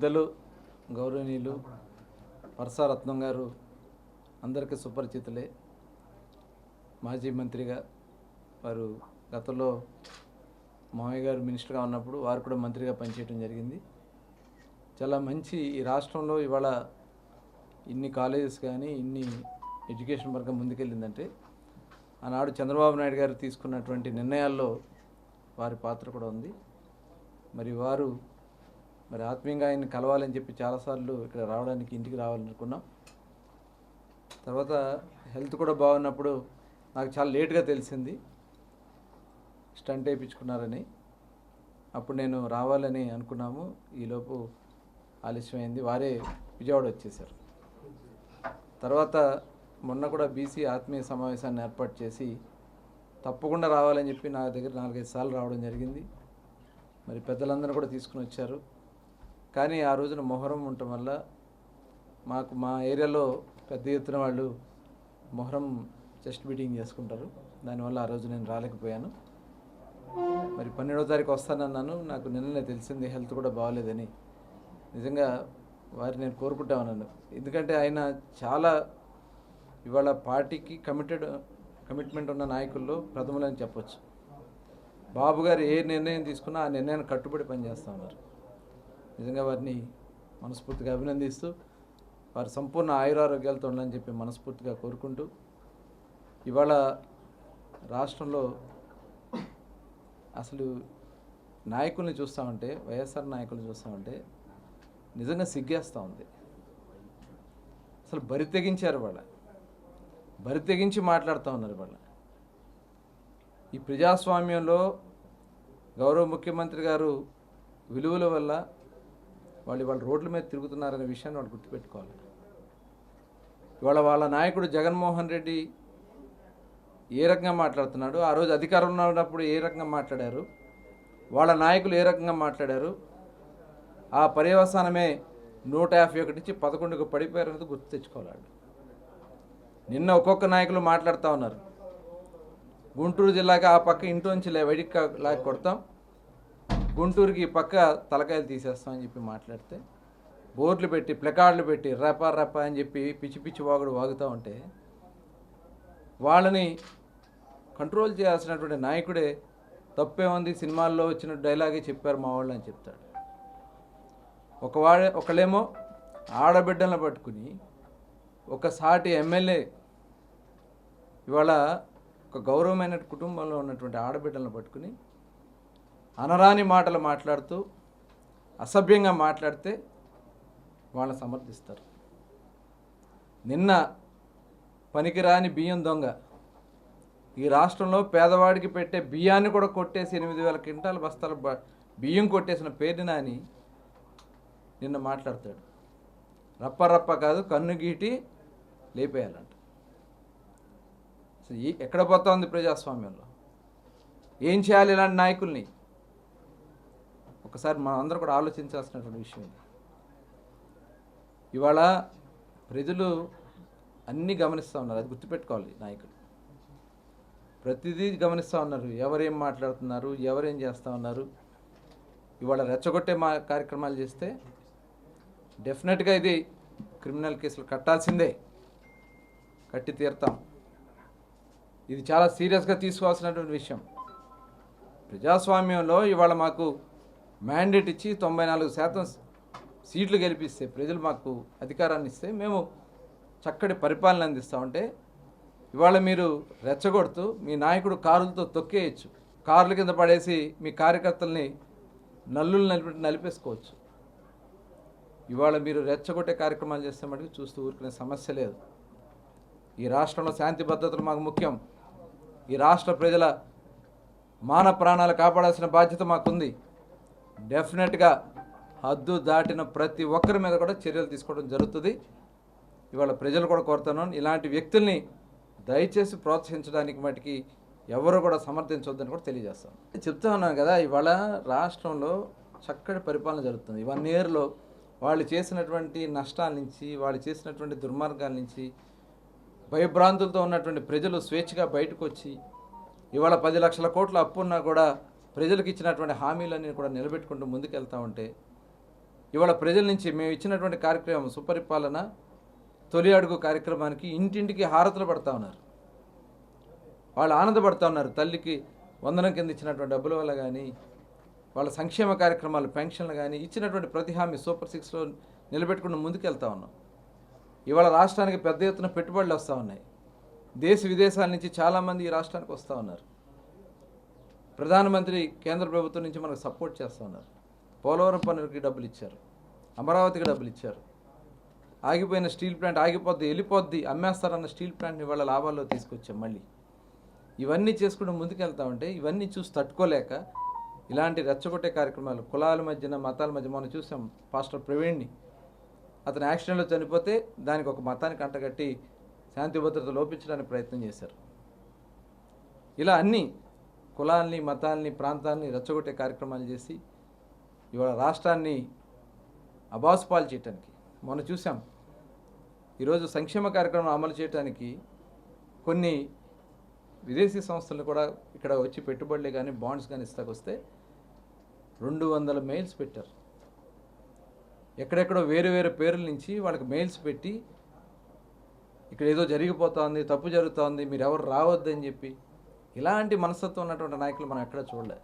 పెద్దలు గౌరవనీయులు పరసారత్నం గారు అందరికీ సుపరిచితులే. మాజీ మంత్రిగా వారు గతంలో మామయ్య గారు మినిస్టర్గా ఉన్నప్పుడు వారు కూడా మంత్రిగా పనిచేయడం జరిగింది. చాలా మంచి ఈ రాష్ట్రంలో ఇవాళ ఇన్ని కాలేజెస్ కానీ ఇన్ని ఎడ్యుకేషన్ వర్గం ముందుకెళ్ళిందంటే ఆనాడు చంద్రబాబు నాయుడు గారు తీసుకున్నటువంటి నిర్ణయాల్లో వారి పాత్ర కూడా ఉంది. మరి వారు మరి ఆత్మీయంగా ఆయన్ని కలవాలని చెప్పి చాలాసార్లు ఇక్కడ రావడానికి ఇంటికి రావాలనుకున్నాం. తర్వాత హెల్త్ కూడా బాగున్నప్పుడు నాకు చాలా లేట్గా తెలిసింది. స్టంట్ వేయించుకున్నారని. అప్పుడు నేను రావాలని అనుకున్నాము. ఈలోపు ఆలస్యమైంది. వారే విజయవాడ వచ్చేసారు తర్వాత మొన్న కూడా బీసీ ఆత్మీయ సమావేశాన్ని ఏర్పాటు చేసి తప్పకుండా రావాలని చెప్పి నా దగ్గర నాలుగైదు సార్లు రావడం జరిగింది. మరి పెద్దలందరూ కూడా తీసుకుని వచ్చారు. కానీ ఆ రోజున మొహరం ఉండటం వల్ల మాకు మా ఏరియాలో పెద్ద ఎత్తున వాళ్ళు మొహరం చెస్ట్ బీటింగ్ చేసుకుంటారు. దానివల్ల ఆ రోజు నేను రాలేకపోయాను. మరి పన్నెండో తారీఖు వస్తానన్నాను. నాకు నిన్ననే తెలిసింది హెల్త్ కూడా బాగలేదని నిజంగా వారి నేను కోరుకుంటా ఉన్నాను ఎందుకంటే ఆయన చాలా ఇవాళ పార్టీకి కమిటెడ్ కమిట్మెంట్ ఉన్న నాయకుల్లో ప్రథములని చెప్పొచ్చు. బాబు గారు ఏ నిర్ణయం తీసుకున్నా ఆ నిర్ణయాన్ని కట్టుబడి పనిచేస్తా ఉన్నారు. నిజంగా వారిని మనస్ఫూర్తిగా అభినందిస్తూ వారి సంపూర్ణ ఆయురారోగ్యాలతో ఉండాలని చెప్పి మనస్ఫూర్తిగా కోరుకుంటూ ఇవాళ రాష్ట్రంలో అసలు నాయకుల్ని చూస్తామంటే వైఎస్ఆర్ నాయకుల్ని చూస్తామంటే నిజంగా సిగ్గేస్తూ ఉంది. అసలు బరి తెగించారు వాళ్ళ. బరి తెగించి మాట్లాడుతూ ఉన్నారు వాళ్ళ. ఈ ప్రజాస్వామ్యంలో గౌరవ ముఖ్యమంత్రి గారు విలువల వల్ల వాళ్ళు ఇవాళ రోడ్ల మీద తిరుగుతున్నారనే విషయాన్ని వాళ్ళు గుర్తుపెట్టుకోవాలి. ఇవాళ వాళ్ళ నాయకుడు జగన్మోహన్ రెడ్డి ఏ రకంగా మాట్లాడుతున్నాడు? ఆ రోజు అధికారంలో ఉన్నప్పుడు ఏ రకంగా మాట్లాడారు? వాళ్ళ నాయకులు ఏ రకంగా మాట్లాడారు? ఆ పర్యవసానమే నూట యాభై ఒకటి నుంచి పదకొండుకు పడిపోయారనేది గుర్తు తెచ్చుకోవాలి నిన్న ఒక్కొక్క నాయకులు మాట్లాడుతూ ఉన్నారు. గుంటూరు జిల్లాకి ఆ పక్క ఇంటి లే వైడిక్ లాగి కొడతాం. గుంటూరుకి పక్క తలకాయలు తీసేస్తామని చెప్పి మాట్లాడితే బోర్డులు పెట్టి ప్లకార్డులు పెట్టి రెప రెప అని చెప్పి పిచ్చి పిచ్చి వాగుడు వాగుతూ ఉంటే వాళ్ళని కంట్రోల్ చేయాల్సినటువంటి నాయకుడే తప్పేముంది సినిమాల్లో వచ్చిన డైలాగే చెప్పారు మా వాళ్ళు అని చెప్తాడు. ఒకవాడే ఒకళ్ళేమో ఆడబిడ్డలను పట్టుకుని ఒక సాటి ఎమ్మెల్యే ఇవాళ ఒక గౌరవమైన కుటుంబంలో ఉన్నటువంటి ఆడబిడ్డలను పట్టుకుని అనరాని మాటలు మాట్లాడుతూ అసభ్యంగా మాట్లాడితే వాళ్ళని సమర్థిస్తారు. నిన్న పనికిరాని బియ్యం దొంగ. ఈ రాష్ట్రంలో పేదవాడికి పెట్టే బియ్యాన్ని కూడా కొట్టేసి ఎనిమిది వేల క్వింటాల బస్తాల బియ్యం కొట్టేసిన పేరు నాని నిన్న మాట్లాడతాడు. రప్ప రప్ప కాదు కన్ను గీటి లేపేయాలంట. అసలు ఎక్కడ పోతా ఉంది ప్రజాస్వామ్యంలో? ఏం చేయాలి ఇలాంటి నాయకుల్ని? ఒకసారి మనం అందరూ కూడా ఆలోచించాల్సినటువంటి విషయం ఇది. ఇవాళ ప్రజలు అన్నీ గమనిస్తూ ఉన్నారు. అది గుర్తుపెట్టుకోవాలి నాయకుడు. ప్రతిదీ గమనిస్తూ ఉన్నారు. ఎవరేం మాట్లాడుతున్నారు? ఎవరేం చేస్తూ ఉన్నారు? ఇవాళ రెచ్చగొట్టే మా కార్యక్రమాలు చేస్తే డెఫినెట్గా ఇది క్రిమినల్ కేసులు కట్టాల్సిందే. కట్టి తీరుతాం. ఇది చాలా సీరియస్గా తీసుకోవాల్సినటువంటి విషయం. ప్రజాస్వామ్యంలో ఇవాళ మాకు మ్యాండేట్ ఇచ్చి తొంభై నాలుగు శాతం సీట్లు గెలిపిస్తే ప్రజలు మాకు అధికారాన్ని ఇస్తే మేము చక్కటి పరిపాలన అందిస్తామంటే ఇవాళ మీరు రెచ్చగొడుతూ మీ నాయకుడు కారులతో తొక్కేయచ్చు. కార్ల కింద పడేసి మీ కార్యకర్తల్ని నల్లులు నలిపి నలిపేసుకోవచ్చు. ఇవాళ మీరు రెచ్చగొట్టే కార్యక్రమాలు చేస్తే మటుకు చూస్తూ ఊరుకునే సమస్య లేదు. ఈ రాష్ట్రంలో శాంతి భద్రతలు మాకు ముఖ్యం. ఈ రాష్ట్ర ప్రజల మాన ప్రాణాలు కాపాడాల్సిన బాధ్యత మాకుంది. డెఫినెట్గా హద్దు దాటిన ప్రతి ఒక్కరి మీద కూడా చర్యలు తీసుకోవడం జరుగుతుంది. ఇవాళ ప్రజలు కూడా కోరుతున్నాను ఇలాంటి వ్యక్తుల్ని దయచేసి ప్రోత్సహించడానికి మటుకి ఎవరు కూడా సమర్థించవద్దని కూడా తెలియజేస్తాను. చెప్తా ఉన్నాను కదా ఇవాళ రాష్ట్రంలో చక్కటి పరిపాలన జరుగుతుంది. వన్ ఇయర్లో వాళ్ళు చేసినటువంటి నష్టాల నుంచి వాళ్ళు చేసినటువంటి దుర్మార్గాల నుంచి భయభ్రాంతులతో ఉన్నటువంటి ప్రజలు స్వేచ్ఛగా బయటకు వచ్చి ఇవాళ పది లక్షల కోట్ల అప్పు ఉన్నా కూడా ప్రజలకు ఇచ్చినటువంటి హామీలన్నీ కూడా నిలబెట్టుకుంటూ ముందుకెళ్తా ఉంటే ఇవాళ ప్రజల నుంచి మేము ఇచ్చినటువంటి కార్యక్రమం సుపరిపాలన తొలి అడుగు కార్యక్రమానికి ఇంటింటికి హారతులు పడతా ఉన్నారు. వాళ్ళు ఆనందపడతా ఉన్నారు. తల్లికి వందనం కింద ఇచ్చినటువంటి డబ్బుల వల్ల కానీ వాళ్ళ సంక్షేమ కార్యక్రమాలు పెన్షన్లు కానీ ఇచ్చినటువంటి ప్రతి హామీ సూపర్ సిక్స్లో నిలబెట్టుకుని ముందుకెళ్తా ఉన్నాం. ఇవాళ రాష్ట్రానికి పెద్ద ఎత్తున పెట్టుబడులు వస్తూ ఉన్నాయి. దేశ విదేశాల నుంచి చాలామంది ఈ రాష్ట్రానికి వస్తూ ఉన్నారు. ప్రధానమంత్రి కేంద్ర ప్రభుత్వం నుంచి మనకు సపోర్ట్ చేస్తున్నారు పోలవరం పనులకి డబ్బులు ఇచ్చారు. అమరావతికి డబ్బులు ఇచ్చారు. ఆగిపోయిన స్టీల్ ప్లాంట్ ఆగిపోద్ది వెళ్ళిపోద్ది అమ్మేస్తారన్న స్టీల్ ప్లాంట్ని వాళ్ళ లాభాల్లో తీసుకొచ్చాం మళ్ళీ. ఇవన్నీ చేసుకుంటూ ముందుకెళ్తా ఉంటే ఇవన్నీ చూసి తట్టుకోలేక ఇలాంటి రెచ్చగొట్టే కార్యక్రమాలు కులాల మధ్యన మతాల మధ్య మనం చూసాం పాస్టర్ ప్రవీణ్ని. అతను యాక్సిడెంట్లో చనిపోతే దానికి ఒక మతానికి అంటగట్టి శాంతి భద్రత లోపించడానికి ప్రయత్నం చేశారు. ఇలా అన్నీ కులాల్ని మతాల్ని ప్రాంతాల్ని రెచ్చగొట్టే కార్యక్రమాలు చేసి ఇవాళ రాష్ట్రాన్ని అబాసుపాలు చేయటానికి మొన్న చూసాం ఈరోజు సంక్షేమ కార్యక్రమం అమలు చేయడానికి కొన్ని విదేశీ సంస్థలు కూడా ఇక్కడ వచ్చి పెట్టుబడులు కానీ బాండ్స్ కానీ ఇస్తాకొస్తే రెండు వందల మెయిల్స్ పెట్టారు. ఎక్కడెక్కడో వేరు వేరు పేర్ల నుంచి వాళ్ళకి మెయిల్స్ పెట్టి ఇక్కడ ఏదో జరిగిపోతోంది తప్పు జరుగుతోంది మీరు ఎవరు రావద్దని చెప్పి ఇలాంటి మనస్తత్వం ఉన్నటువంటి నాయకులు మనం ఎక్కడ చూడలే.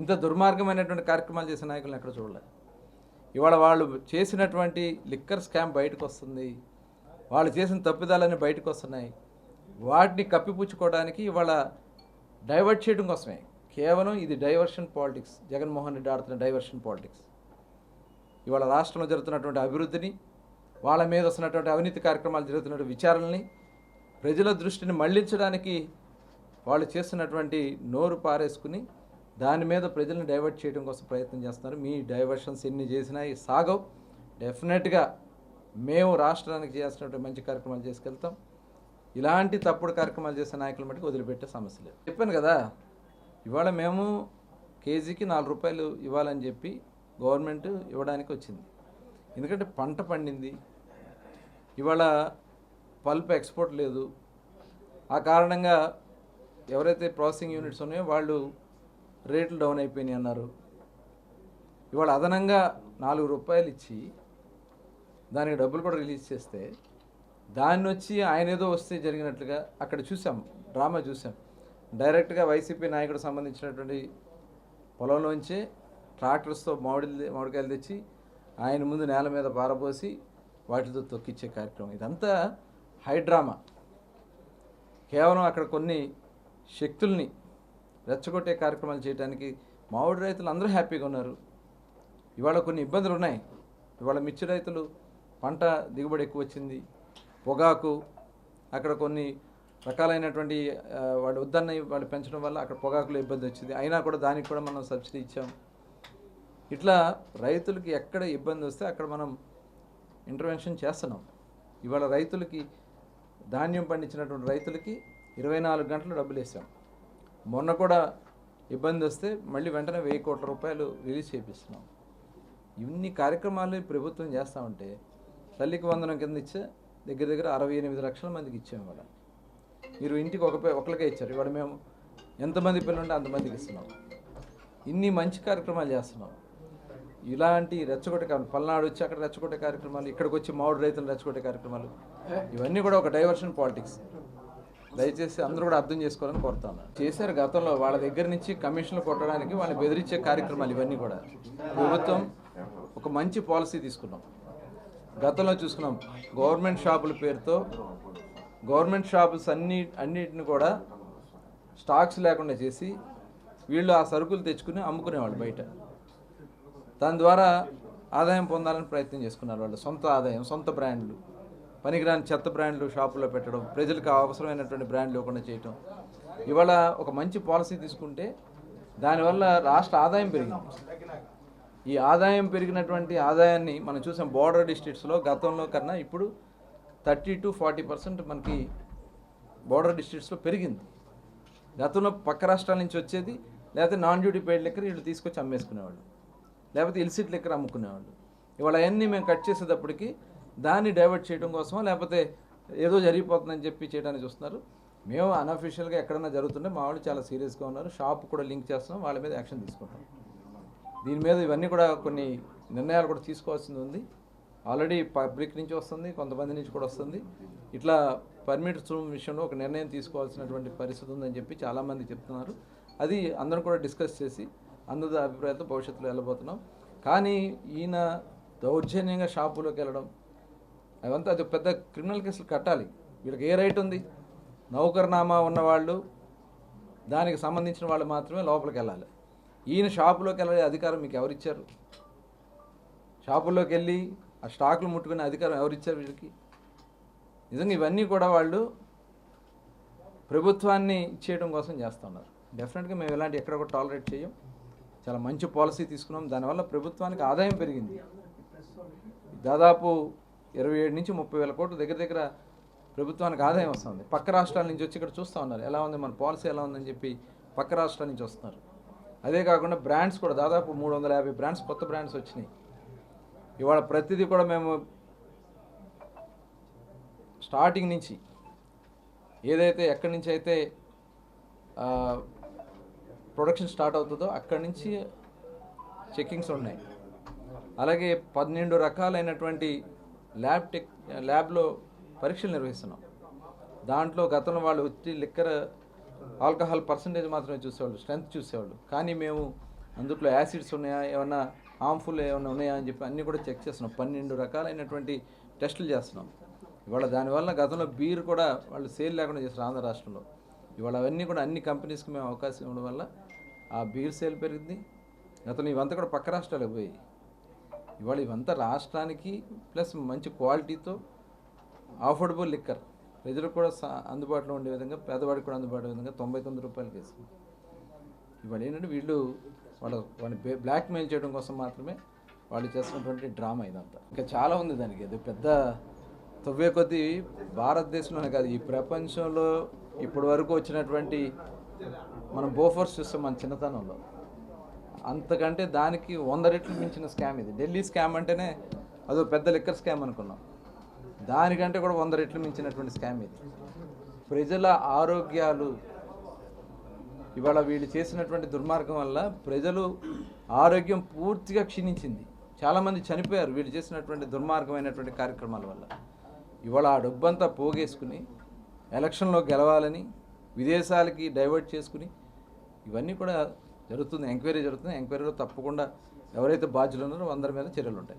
ఇంత దుర్మార్గమైనటువంటి కార్యక్రమాలు చేసిన నాయకులను ఎక్కడ చూడలే. ఇవాళ వాళ్ళు చేసినటువంటి లిక్కర్ స్కామ్ బయటకు వస్తుంది. వాళ్ళు చేసిన తప్పిదాలన్నీ బయటకు వస్తున్నాయి. వాటిని కప్పిపుచ్చుకోవడానికి ఇవాళ డైవర్ట్ చేయడం కోసమే. కేవలం ఇది డైవర్షన్ పాలిటిక్స్. జగన్మోహన్ రెడ్డి ఆడుతున్న డైవర్షన్ పాలిటిక్స్. ఇవాళ రాష్ట్రంలో జరుగుతున్నటువంటి అభివృద్ధిని వాళ్ళ మీద వస్తున్నటువంటి అవినీతి కార్యక్రమాలు జరుగుతున్నటువంటి విచారణని ప్రజల దృష్టిని మళ్ళించడానికి వాళ్ళు చేస్తున్నటువంటి నోరు పారేసుకుని దాని మీద ప్రజలను డైవర్ట్ చేయడం కోసం ప్రయత్నం చేస్తున్నారు. మీ డైవర్షన్స్ ఎన్ని చేసినా ఈ సాగవు. డెఫినెట్గా మేము రాష్ట్రానికి చేయాల్సినటువంటి మంచి కార్యక్రమాలు చేసుకెళ్తాం. ఇలాంటి తప్పుడు కార్యక్రమాలు చేసే నాయకుల మటుకు వదిలిపెట్టే సమస్య లేదు. చెప్పాను కదా ఇవాళ మేము కేజీకి నాలుగు రూపాయలు ఇవ్వాలని చెప్పి గవర్నమెంట్ ఇవ్వడానికి వచ్చింది. ఎందుకంటే పంట పండింది. ఇవాళ పల్ప్ ఎక్స్పోర్ట్ లేదు. ఆ కారణంగా ఎవరైతే ప్రాసెసింగ్ యూనిట్స్ ఉన్నాయో వాళ్ళు రేట్లు డౌన్ అయిపోయినాయి అన్నారు. ఇవాళ అదనంగా నాలుగు రూపాయలు ఇచ్చి దానికి డబ్బులు కూడా రిలీజ్ చేస్తే దాన్ని వచ్చి ఆయన ఏదో వస్తే జరిగినట్లుగా అక్కడ చూసాం డ్రామా చూసాం. డైరెక్ట్గా వైసీపీ నాయకుడు సంబంధించినటువంటి పొలంలోంచే ట్రాక్టర్స్తో మామిడి మామిడికాయలు తెచ్చి ఆయన ముందు నేల మీద పారబోసి వాటితో తొక్కిచ్చే కార్యక్రమం. ఇదంతా హైడ్రామా కేవలం అక్కడ కొన్ని శక్తుల్ని రెచ్చగొట్టే కార్యక్రమాలు చేయడానికి మామిడి రైతులు అందరూ హ్యాపీగా ఉన్నారు. ఇవాళ కొన్ని ఇబ్బందులు ఉన్నాయి. ఇవాళ మిర్చి రైతులు పంట దిగుబడి ఎక్కువ వచ్చింది. పొగాకు అక్కడ కొన్ని రకాలైనటువంటి వాళ్ళు వాడు వద్దన్న వాళ్ళు పెంచడం వల్ల అక్కడ పొగాకులో ఇబ్బంది వచ్చింది. అయినా కూడా దానికి కూడా మనం సబ్సిడీ ఇచ్చాం. ఇట్లా రైతులకి ఎక్కడ ఇబ్బంది వస్తే అక్కడ మనం ఇంటర్వెన్షన్ చేస్తున్నాం. ఇవాళ రైతులకి ధాన్యం పండించినటువంటి రైతులకి ఇరవై నాలుగు గంటలు డబ్బులు వేసాం మొన్న కూడా ఇబ్బంది వస్తే మళ్ళీ వెంటనే వెయ్యి కోట్ల రూపాయలు రిలీజ్ చేపిస్తున్నాం. ఇన్ని కార్యక్రమాలు ప్రభుత్వం చేస్తూ ఉంటే తల్లికి వందనం కింద ఇచ్చే దగ్గర దగ్గర అరవై ఎనిమిది లక్షల మందికి ఇచ్చాము ఇవాళ. మీరు ఇంటికి ఒక పే- ఒకరికే ఇచ్చారు. ఇవాళ మేము ఎంతమంది పిల్లలు ఉంటే అంతమందికి ఇస్తున్నాం. ఇన్ని మంచి కార్యక్రమాలు చేస్తున్నాం. ఇలాంటి రెచ్చగొట్టే కార్యక్రమాలు పల్నాడు వచ్చి అక్కడ రెచ్చగొట్టే కార్యక్రమాలు ఇక్కడికి వచ్చి మామిడి రైతులు రెచ్చగొట్టే కార్యక్రమాలు ఇవన్నీ కూడా ఒక డైవర్షన్ పాలిటిక్స్. దయచేసి అందరూ కూడా అర్థం చేసుకోవాలని కోరుతాను. చేశారు గతంలో వాళ్ళ దగ్గర నుంచి కమిషన్లు కొట్టడానికి వాళ్ళని బెదిరించే కార్యక్రమాలు ఇవన్నీ కూడా. ప్రభుత్వం ఒక మంచి పాలసీ తీసుకున్నాం. గతంలో చూసుకున్నాం గవర్నమెంట్ షాపుల పేరుతో గవర్నమెంట్ షాప్స్ అన్ని అన్నిటిని కూడా స్టాక్స్ లేకుండా చేసి వీళ్ళు ఆ సరుకులు తెచ్చుకుని అమ్ముకునేవాళ్ళు బయట. దాని ద్వారా ఆదాయం పొందాలని ప్రయత్నం చేసుకున్నారు వాళ్ళు. సొంత ఆదాయం సొంత బ్రాండ్లు. పనికిరాని చెత్త బ్రాండ్లు షాపులో పెట్టడం ప్రజలకు అవసరమైనటువంటి బ్రాండ్లు ఇవ్వకుండా చేయటం. ఇవాళ ఒక మంచి పాలసీ తీసుకుంటే దానివల్ల రాష్ట్ర ఆదాయం పెరిగింది. ఈ ఆదాయం పెరిగినటువంటి ఆదాయాన్ని మనం చూసాం బోర్డర్ డిస్ట్రిక్ట్స్లో గతంలో కన్నా ఇప్పుడు థర్టీ టు ఫార్టీ పర్సెంట్ మనకి బోర్డర్ డిస్ట్రిక్ట్స్లో పెరిగింది. గతంలో పక్క రాష్ట్రాల నుంచి వచ్చేది లేకపోతే నాన్ డ్యూటీ పెయిడ్ లెక్కర్ వీళ్ళు తీసుకొచ్చి అమ్మేసుకునేవాళ్ళు. లేకపోతే ఇల్సిట్ లెక్కర్ అమ్ముకునేవాళ్ళు. ఇవాళ అవన్నీ మేము కట్ చేసేటప్పటికి దాన్ని డైవర్ట్ చేయడం కోసమో లేకపోతే ఏదో జరిగిపోతుందని చెప్పి చేయడానికి చూస్తున్నారు. మేము అన్అఫీషియల్గా ఎక్కడైనా జరుగుతుంటే మా వాళ్ళు చాలా సీరియస్గా ఉన్నారు. షాప్ కూడా లింక్ చేస్తున్నాం. వాళ్ళ మీద యాక్షన్ తీసుకుంటాం. దీని మీద ఇవన్నీ కూడా కొన్ని నిర్ణయాలు కూడా తీసుకోవాల్సింది ఉంది. ఆల్రెడీ పబ్లిక్ నుంచి వస్తుంది కొంతమంది నుంచి కూడా వస్తుంది. ఇట్లా పర్మిట్స్ విషయంలో ఒక నిర్ణయం తీసుకోవాల్సినటువంటి పరిస్థితి ఉందని చెప్పి చాలామంది చెప్తున్నారు. అది అందరం కూడా డిస్కస్ చేసి అందరి అభిప్రాయంతో భవిష్యత్తులో వెళ్ళబోతున్నాం. కానీ ఈయన దౌర్జన్యంగా షాపులోకి వెళ్ళడం అవంతా అది పెద్ద క్రిమినల్ కేసులు కట్టాలి. వీళ్ళకి ఏ రైట్ ఉంది? నౌకర్నామా ఉన్నవాళ్ళు దానికి సంబంధించిన వాళ్ళు మాత్రమే లోపలికి వెళ్ళాలి. ఈయన షాపులోకి వెళ్ళే అధికారం మీకు ఎవరిచ్చారు? షాపుల్లోకి వెళ్ళి ఆ స్టాకులు ముట్టుకునే అధికారం ఎవరిచ్చారు వీళ్ళకి? నిజంగా ఇవన్నీ కూడా వాళ్ళు ప్రభుత్వాన్ని ఇచ్చేయడం కోసం చేస్తున్నారు. డెఫినెట్గా మేము ఇలాంటి ఎక్కడ కూడా టాలరేట్ చేయం. చాలా మంచి పాలసీ తీసుకున్నాం. దానివల్ల ప్రభుత్వానికి ఆదాయం పెరిగింది. దాదాపు ఇరవై ఏడు నుంచి ముప్పై వేల కోట్ల దగ్గర దగ్గర ప్రభుత్వానికి ఆదాయం వస్తుంది. పక్క రాష్ట్రాల నుంచి వచ్చి ఇక్కడ చూస్తూ ఉన్నారు. ఎలా ఉంది మన పాలసీ ఎలా ఉందని చెప్పి పక్క రాష్ట్రాల నుంచి వస్తున్నారు. అదే కాకుండా బ్రాండ్స్ కూడా దాదాపు మూడు వందల యాభై బ్రాండ్స్ కొత్త బ్రాండ్స్ వచ్చినాయి. ఇవాళ ప్రతిదీ కూడా మేము స్టార్టింగ్ నుంచి ఏదైతే ఎక్కడి నుంచి అయితే ప్రొడక్షన్ స్టార్ట్ అవుతుందో అక్కడి నుంచి చెక్కింగ్స్ ఉన్నాయి. అలాగే పన్నెండు రకాలైనటువంటి ల్యాబ్ టెక్ ల్యాబ్లో పరీక్షలు నిర్వహిస్తున్నాం. దాంట్లో గతంలో వాళ్ళు వచ్చి లిక్కర్ ఆల్కహాల్ పర్సంటేజ్ మాత్రమే చూసేవాళ్ళు స్ట్రెంత్ చూసేవాళ్ళు. కానీ మేము అందుట్లో యాసిడ్స్ ఉన్నాయా ఏమన్నా హార్మ్ఫుల్ ఏమైనా ఉన్నాయా అని చెప్పి అన్నీ కూడా చెక్ చేస్తున్నాం. పన్నెండు రకాలైనటువంటి టెస్టులు చేస్తున్నాం. ఇవాళ దానివల్ల గతంలో బీర్ కూడా వాళ్ళు సేల్ లేకుండా చేస్తారు ఆంధ్ర రాష్ట్రంలో. ఇవాళ అవన్నీ కూడా అన్ని కంపెనీస్కి మేము అవకాశం ఇవ్వడం వల్ల ఆ బీర్ సేల్ పెరిగింది. గతంలో ఇవంతా కూడా పక్క రాష్ట్రాలకు పోయి ఇవాళ ఇవంతా రాష్ట్రానికి ప్లస్ మంచి క్వాలిటీతో అఫోర్డబుల్ లిక్కర్. ప్రజలకు కూడా సా- అందుబాటులో ఉండే విధంగా పేదవాడికి కూడా అందుబాటు విధంగా తొంభై తొమ్మిది రూపాయలకి వేసాం ఇవాళ ఏంటంటే వీళ్ళు వాళ్ళ వాళ్ళని బ్లాక్ మెయిల్ చేయడం కోసం మాత్రమే వాళ్ళు చేస్తున్నటువంటి డ్రామా ఇదంతా. ఇంకా చాలా ఉంది దానికి. అది పెద్ద తవ్వే కొద్దీ భారతదేశంలోనే కాదు ఈ ప్రపంచంలో ఇప్పటి వరకు వచ్చినటువంటి మనం బోఫోర్స్ చూస్తాం మన చిన్నతనంలో. అంతకంటే దానికి వంద రెట్లు మించిన స్కామ్ ఇది. ఢిల్లీ స్కామ్ అంటేనే అదో పెద్ద లిక్కర్ స్కామ్ అనుకున్నాం. దానికంటే కూడా వంద రెట్లు మించినటువంటి స్కామ్ ఇది. ప్రజల ఆరోగ్యాలు ఇవాళ వీళ్ళు చేసినటువంటి దుర్మార్గం వల్ల ప్రజలు ఆరోగ్యం పూర్తిగా క్షీణించింది. చాలామంది చనిపోయారు వీళ్ళు చేసినటువంటి దుర్మార్గమైనటువంటి కార్యక్రమాల వల్ల. ఇవాళ ఆ డబ్బంతా పోగేసుకుని ఎలక్షన్లో గెలవాలని విదేశాలకి డైవర్ట్ చేసుకుని ఇవన్నీ కూడా జరుగుతుంది ఎంక్వైరీ జరుగుతుంది. ఎంక్వైరీలో తప్పకుండా ఎవరైతే బాధ్యులు ఉన్నారో అందరి మీద చర్యలు ఉంటాయి